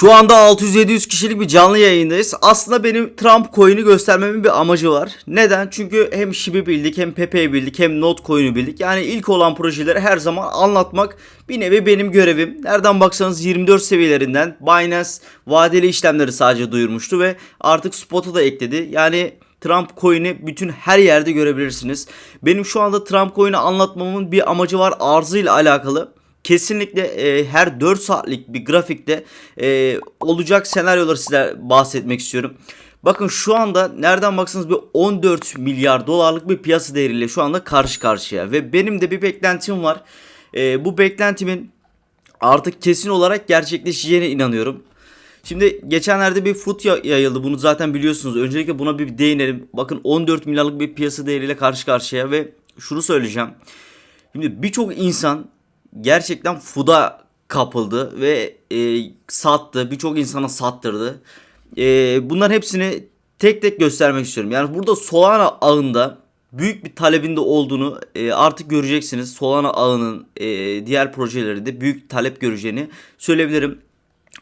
Şu anda 600-700 kişilik bir canlı yayındayız. Aslında benim Trump coin'i göstermemin bir amacı var. Neden? Çünkü hem Shib'i bildik hem Pepe'yi bildik hem Not coin'i bildik. Yani ilk olan projeleri her zaman anlatmak bir nevi benim görevim. Nereden baksanız 24 seviyelerinden Binance vadeli işlemleri sadece duyurmuştu ve artık spot'a da ekledi. Yani Trump coin'i bütün her yerde görebilirsiniz. Benim şu anda Trump coin'i anlatmamın bir amacı var arzıyla alakalı kesinlikle e, her 4 saatlik bir grafikte e, olacak senaryoları size bahsetmek istiyorum. Bakın şu anda nereden baksanız bir 14 milyar dolarlık bir piyasa değeriyle şu anda karşı karşıya ve benim de bir beklentim var. E, bu beklentimin artık kesin olarak gerçekleşeceğine inanıyorum. Şimdi geçenlerde bir foot ya- yayıldı. Bunu zaten biliyorsunuz. Öncelikle buna bir değinelim. Bakın 14 milyarlık bir piyasa değeriyle karşı karşıya ve şunu söyleyeceğim. Şimdi birçok insan gerçekten FUD'a kapıldı ve e, sattı. Birçok insana sattırdı. E, bunların hepsini tek tek göstermek istiyorum. Yani burada Solana ağında büyük bir talebinde olduğunu e, artık göreceksiniz. Solana ağının e, diğer projeleri de büyük talep göreceğini söyleyebilirim.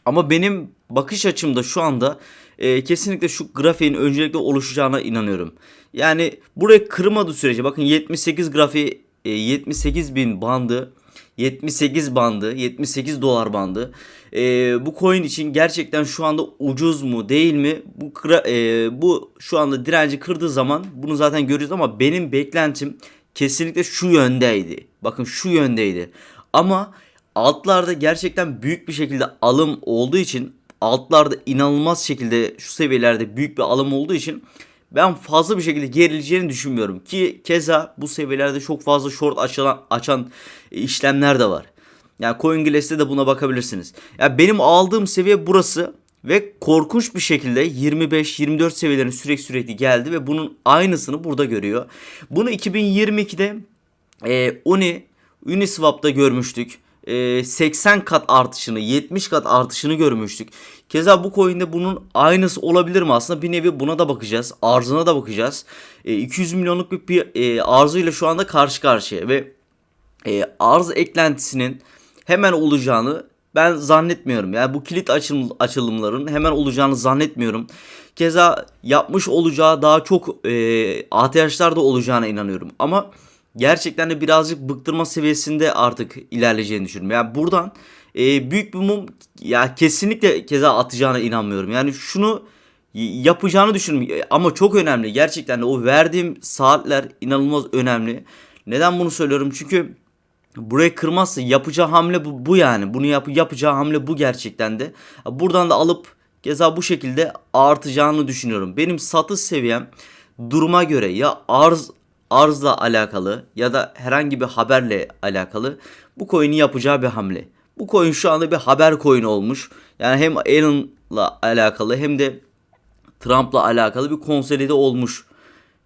Ama benim bakış açımda şu anda e, kesinlikle şu grafiğin öncelikle oluşacağına inanıyorum. Yani buraya kırmadığı sürece bakın 78 grafiği e, 78 bin bandı 78 bandı 78 dolar bandı. E, bu coin için gerçekten şu anda ucuz mu değil mi? Bu kıra- e, bu şu anda direnci kırdığı zaman bunu zaten görüyoruz ama benim beklentim kesinlikle şu yöndeydi. Bakın şu yöndeydi. Ama altlarda gerçekten büyük bir şekilde alım olduğu için altlarda inanılmaz şekilde şu seviyelerde büyük bir alım olduğu için ben fazla bir şekilde gerileceğini düşünmüyorum ki keza bu seviyelerde çok fazla short açılan, açan işlemler de var. Yani CoinGlass'te de buna bakabilirsiniz. Ya benim aldığım seviye burası ve korkunç bir şekilde 25-24 seviyelerine sürekli sürekli geldi ve bunun aynısını burada görüyor. Bunu 2022'de e, Uni Uniswap'ta görmüştük. E, 80 kat artışını, 70 kat artışını görmüştük. Keza bu coin'de bunun aynısı olabilir mi? Aslında bir nevi buna da bakacağız. Arzına da bakacağız. E, 200 milyonluk bir e, arzuyla şu anda karşı karşıya ve e, arz eklentisinin hemen olacağını ben zannetmiyorum. Yani bu kilit açılım, açılımların hemen olacağını zannetmiyorum. Keza yapmış olacağı daha çok e, ATH'lar da olacağına inanıyorum. Ama gerçekten de birazcık bıktırma seviyesinde artık ilerleyeceğini düşünüyorum. Yani buradan e, büyük bir mum ya kesinlikle keza atacağına inanmıyorum. Yani şunu yapacağını düşünüyorum ama çok önemli. Gerçekten de o verdiğim saatler inanılmaz önemli. Neden bunu söylüyorum? Çünkü burayı kırmazsa yapacağı hamle bu, bu yani. Bunu yap, yapacağı hamle bu gerçekten de. Buradan da alıp keza bu şekilde artacağını düşünüyorum. Benim satış seviyem duruma göre ya arz arzla alakalı ya da herhangi bir haberle alakalı bu coin'i yapacağı bir hamle. Bu coin şu anda bir haber coin olmuş. Yani hem Elon'la alakalı hem de Trump'la alakalı bir konsolide olmuş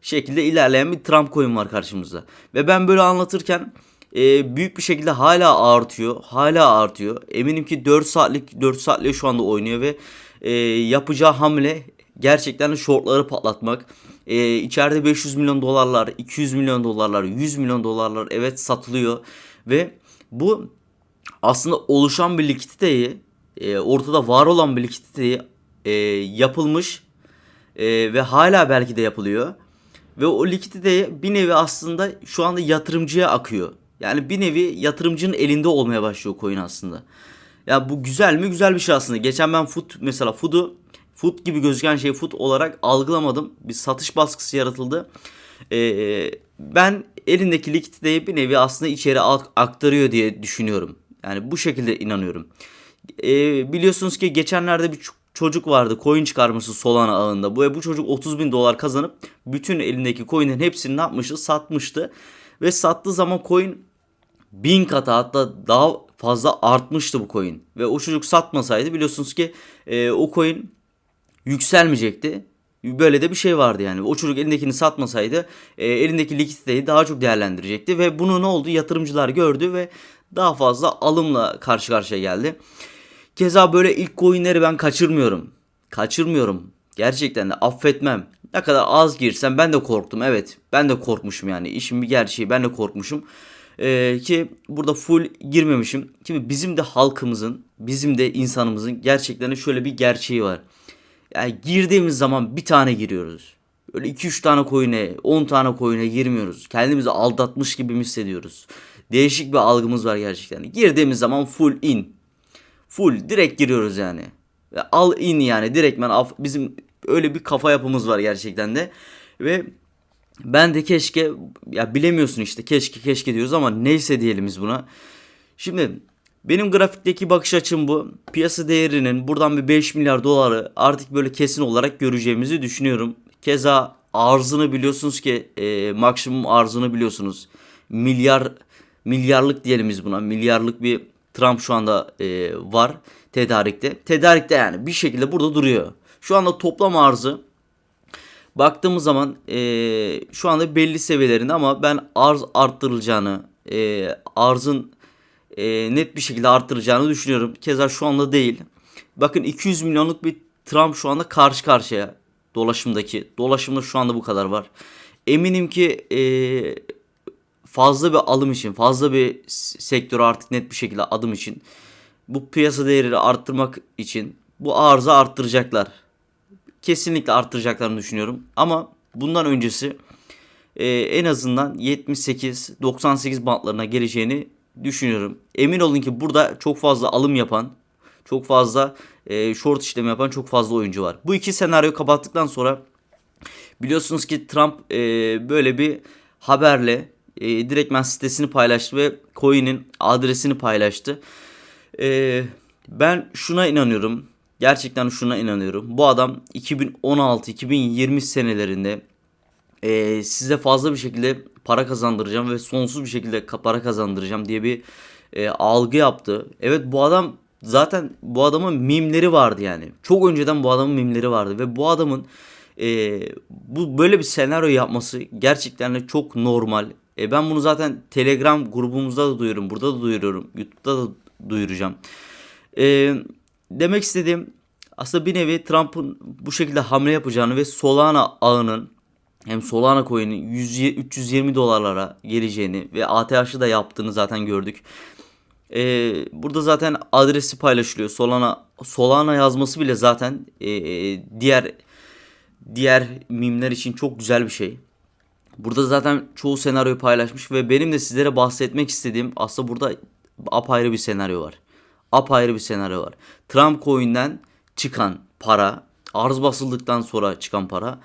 şekilde ilerleyen bir Trump coin var karşımızda. Ve ben böyle anlatırken e, büyük bir şekilde hala artıyor. Hala artıyor. Eminim ki 4 saatlik 4 saatle şu anda oynuyor ve e, yapacağı hamle gerçekten shortları patlatmak. E, içeride 500 milyon dolarlar, 200 milyon dolarlar, 100 milyon dolarlar evet satılıyor ve bu aslında oluşan bir likiditeyi, e, ortada var olan bir likiditeyi e, yapılmış e, ve hala belki de yapılıyor. Ve o likidite bir nevi aslında şu anda yatırımcıya akıyor. Yani bir nevi yatırımcının elinde olmaya başlıyor coin aslında. Ya bu güzel mi? Güzel bir şey aslında. Geçen ben foot mesela foot'u foot gibi gözüken şey foot olarak algılamadım. Bir satış baskısı yaratıldı. Ee, ben elindeki likiditeyi bir nevi aslında içeri ak- aktarıyor diye düşünüyorum. Yani bu şekilde inanıyorum. Ee, biliyorsunuz ki geçenlerde bir çocuk vardı coin çıkarmıştı Solana ağında. Bu, bu çocuk 30 bin dolar kazanıp bütün elindeki coin'in hepsini ne yapmıştı? Satmıştı. Ve sattığı zaman coin bin kata hatta daha fazla artmıştı bu coin. Ve o çocuk satmasaydı biliyorsunuz ki e, o coin yükselmeyecekti. Böyle de bir şey vardı yani. O çocuk elindekini satmasaydı e, elindeki likiditeyi daha çok değerlendirecekti. Ve bunu ne oldu? Yatırımcılar gördü ve daha fazla alımla karşı karşıya geldi. Keza böyle ilk coinleri ben kaçırmıyorum. Kaçırmıyorum. Gerçekten de affetmem. Ne kadar az girsem ben de korktum. Evet ben de korkmuşum yani. İşin bir gerçeği ben de korkmuşum. Ee, ki burada full girmemişim. Şimdi bizim de halkımızın, bizim de insanımızın gerçekten şöyle bir gerçeği var. Yani girdiğimiz zaman bir tane giriyoruz. Böyle 2-3 tane coin'e, 10 tane coin'e girmiyoruz. Kendimizi aldatmış gibi hissediyoruz? Değişik bir algımız var gerçekten. Girdiğimiz zaman full in. Full direkt giriyoruz yani. Al in yani direktmen af- bizim öyle bir kafa yapımız var gerçekten de. Ve ben de keşke ya bilemiyorsun işte keşke keşke diyoruz ama neyse diyelim biz buna. Şimdi benim grafikteki bakış açım bu. Piyasa değerinin buradan bir 5 milyar doları artık böyle kesin olarak göreceğimizi düşünüyorum. Keza arzını biliyorsunuz ki e, maksimum arzını biliyorsunuz. Milyar milyarlık diyelim biz buna. Milyarlık bir Trump şu anda e, var tedarikte. Tedarikte yani bir şekilde burada duruyor. Şu anda toplam arzı baktığımız zaman e, şu anda belli seviyelerinde ama ben arz arttırılacağını, e, arzın e, net bir şekilde arttıracağını düşünüyorum. Keza şu anda değil. Bakın 200 milyonluk bir Trump şu anda karşı karşıya dolaşımdaki. Dolaşımda şu anda bu kadar var. Eminim ki e, fazla bir alım için, fazla bir s- sektöre artık net bir şekilde adım için bu piyasa değerini arttırmak için bu arzı arttıracaklar. Kesinlikle arttıracaklarını düşünüyorum. Ama bundan öncesi e, en azından 78-98 bantlarına geleceğini düşünüyorum. Emin olun ki burada çok fazla alım yapan, çok fazla e, short işlemi yapan çok fazla oyuncu var. Bu iki senaryoyu kapattıktan sonra biliyorsunuz ki Trump e, böyle bir haberle e, direktmen sitesini paylaştı ve coin'in adresini paylaştı. E, ben şuna inanıyorum. Gerçekten şuna inanıyorum. Bu adam 2016-2020 senelerinde e, size fazla bir şekilde para kazandıracağım ve sonsuz bir şekilde para kazandıracağım diye bir e, algı yaptı. Evet bu adam zaten bu adamın mimleri vardı yani. Çok önceden bu adamın mimleri vardı ve bu adamın e, bu böyle bir senaryo yapması gerçekten de çok normal. E, ben bunu zaten Telegram grubumuzda da duyuruyorum, burada da duyuruyorum, YouTube'da da duyuracağım. E, demek istediğim aslında bir nevi Trump'ın bu şekilde hamle yapacağını ve Solana ağının hem Solana coin'in 100 320 dolarlara geleceğini ve ATH'ı da yaptığını zaten gördük. Ee, burada zaten adresi paylaşılıyor. Solana Solana yazması bile zaten ee, diğer diğer mimler için çok güzel bir şey. Burada zaten çoğu senaryoyu paylaşmış ve benim de sizlere bahsetmek istediğim aslında burada apayrı bir senaryo var. Apayrı bir senaryo var. Trump coin'den çıkan para, arz basıldıktan sonra çıkan para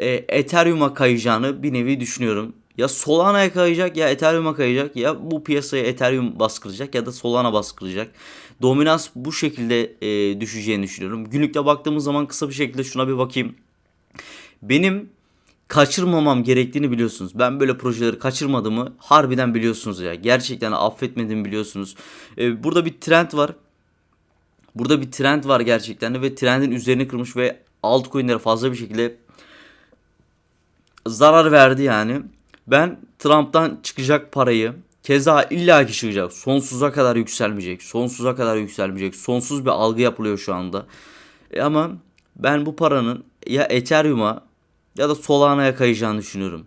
e, Ethereum'a kayacağını bir nevi düşünüyorum. Ya Solana'ya kayacak ya Ethereum'a kayacak ya bu piyasaya Ethereum baskıracak ya da Solana baskıracak. Dominans bu şekilde e, düşeceğini düşünüyorum. Günlükte baktığımız zaman kısa bir şekilde şuna bir bakayım. Benim kaçırmamam gerektiğini biliyorsunuz. Ben böyle projeleri kaçırmadığımı harbiden biliyorsunuz ya. Gerçekten affetmediğimi biliyorsunuz. Ee, burada bir trend var. Burada bir trend var gerçekten de ve trendin üzerini kırmış ve altcoin'lere fazla bir şekilde zarar verdi yani. Ben Trump'tan çıkacak parayı keza illaki çıkacak. Sonsuza kadar yükselmeyecek. Sonsuza kadar yükselmeyecek. Sonsuz bir algı yapılıyor şu anda. E ama ben bu paranın ya Ethereum'a ya da Solana'ya kayacağını düşünüyorum.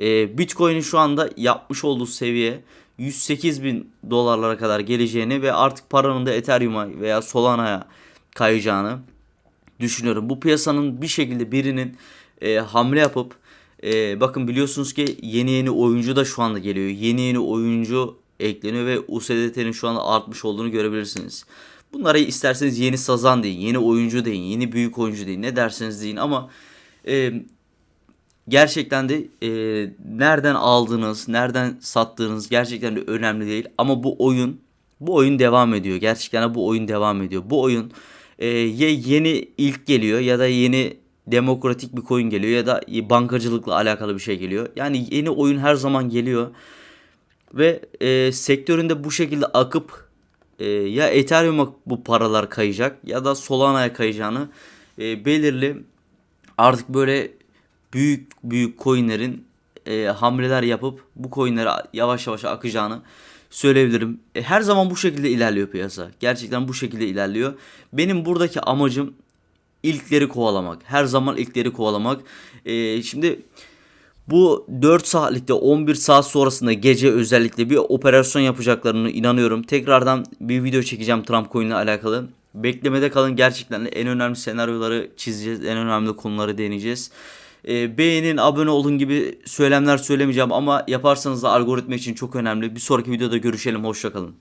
E, Bitcoin'in şu anda yapmış olduğu seviye 108 bin dolarlara kadar geleceğini ve artık paranın da Ethereum'a veya Solana'ya kayacağını düşünüyorum. Bu piyasanın bir şekilde birinin e, hamle yapıp e, bakın biliyorsunuz ki yeni yeni oyuncu da şu anda geliyor. Yeni yeni oyuncu ekleniyor ve USDT'nin şu anda artmış olduğunu görebilirsiniz. Bunlara isterseniz yeni sazan deyin, yeni oyuncu deyin, yeni büyük oyuncu deyin, ne derseniz deyin ama e, gerçekten de e, nereden aldığınız, nereden sattığınız gerçekten de önemli değil. Ama bu oyun, bu oyun devam ediyor. Gerçekten de bu oyun devam ediyor. Bu oyun e, ya yeni ilk geliyor ya da yeni demokratik bir coin geliyor ya da bankacılıkla alakalı bir şey geliyor. Yani yeni oyun her zaman geliyor. Ve e, sektöründe bu şekilde akıp e, ya Ethereum'a bu paralar kayacak ya da Solana'ya kayacağını e, belirli artık böyle büyük büyük coinlerin e, hamleler yapıp bu coinlere yavaş yavaş akacağını söyleyebilirim. E, her zaman bu şekilde ilerliyor piyasa. Gerçekten bu şekilde ilerliyor. Benim buradaki amacım ilkleri kovalamak. Her zaman ilkleri kovalamak. E, şimdi Bu 4 saatlikte 11 saat sonrasında gece özellikle bir operasyon yapacaklarını inanıyorum. Tekrardan bir video çekeceğim Trump coin alakalı. Beklemede kalın gerçekten en önemli senaryoları çizeceğiz. En önemli konuları deneyeceğiz. Ee, beğenin, abone olun gibi söylemler söylemeyeceğim ama yaparsanız da algoritma için çok önemli. Bir sonraki videoda görüşelim. Hoşçakalın.